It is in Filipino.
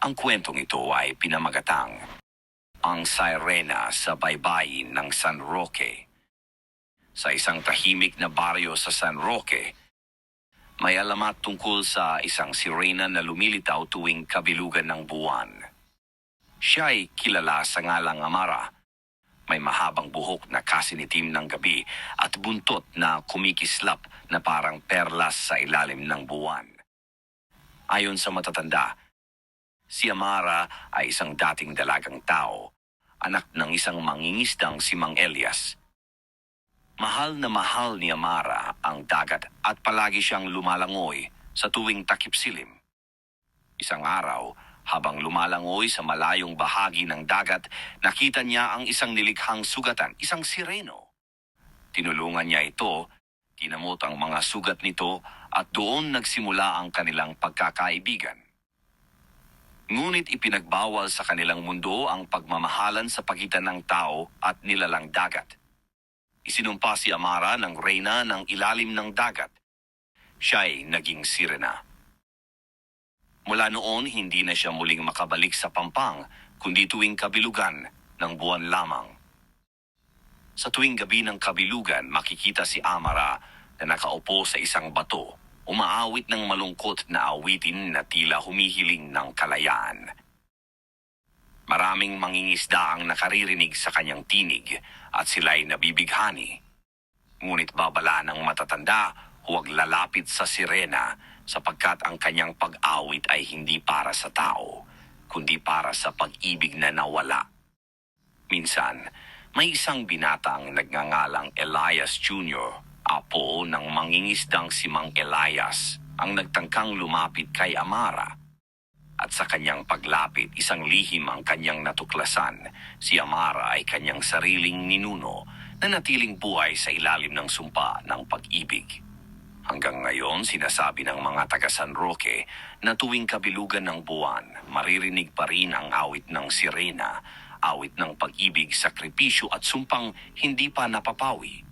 Ang kwentong ito ay pinamagatang ang sirena sa baybayin ng San Roque. Sa isang tahimik na baryo sa San Roque, may alamat tungkol sa isang sirena na lumilitaw tuwing kabilugan ng buwan. Siya ay kilala sa ngalang Amara. May mahabang buhok na kasinitim ng gabi at buntot na kumikislap na parang perlas sa ilalim ng buwan. Ayon sa matatanda, si Amara ay isang dating dalagang tao, anak ng isang mangingisdang si Mang Elias. Mahal na mahal ni Amara ang dagat at palagi siyang lumalangoy sa tuwing takip silim. Isang araw, habang lumalangoy sa malayong bahagi ng dagat, nakita niya ang isang nilikhang sugatan, isang sireno. Tinulungan niya ito, kinamot ang mga sugat nito at doon nagsimula ang kanilang pagkakaibigan. Ngunit ipinagbawal sa kanilang mundo ang pagmamahalan sa pagitan ng tao at nilalang dagat. Isinumpa si Amara ng reyna ng ilalim ng dagat. Siya ay naging sirena. Mula noon, hindi na siya muling makabalik sa pampang, kundi tuwing kabilugan ng buwan lamang. Sa tuwing gabi ng kabilugan, makikita si Amara na nakaupo sa isang bato, umaawit ng malungkot na awitin na tila humihiling ng kalayaan. Maraming mangingisda ang nakaririnig sa kanyang tinig at sila'y nabibighani. Ngunit babala ng matatanda, huwag lalapit sa sirena sapagkat ang kanyang pag-awit ay hindi para sa tao, kundi para sa pag-ibig na nawala. Minsan, may isang binatang nagngangalang Elias Jr., apo ng mangingisdang si Mang Elias, ang nagtangkang lumapit kay Amara. At sa kanyang paglapit, isang lihim ang kanyang natuklasan. Si Amara ay kanyang sariling ninuno na natiling buhay sa ilalim ng sumpa ng pag-ibig. Hanggang ngayon, sinasabi ng mga taga San Roque na tuwing kabilugan ng buwan, maririnig pa rin ang awit ng sirena, awit ng pag-ibig, sakripisyo at sumpang hindi pa napapawi.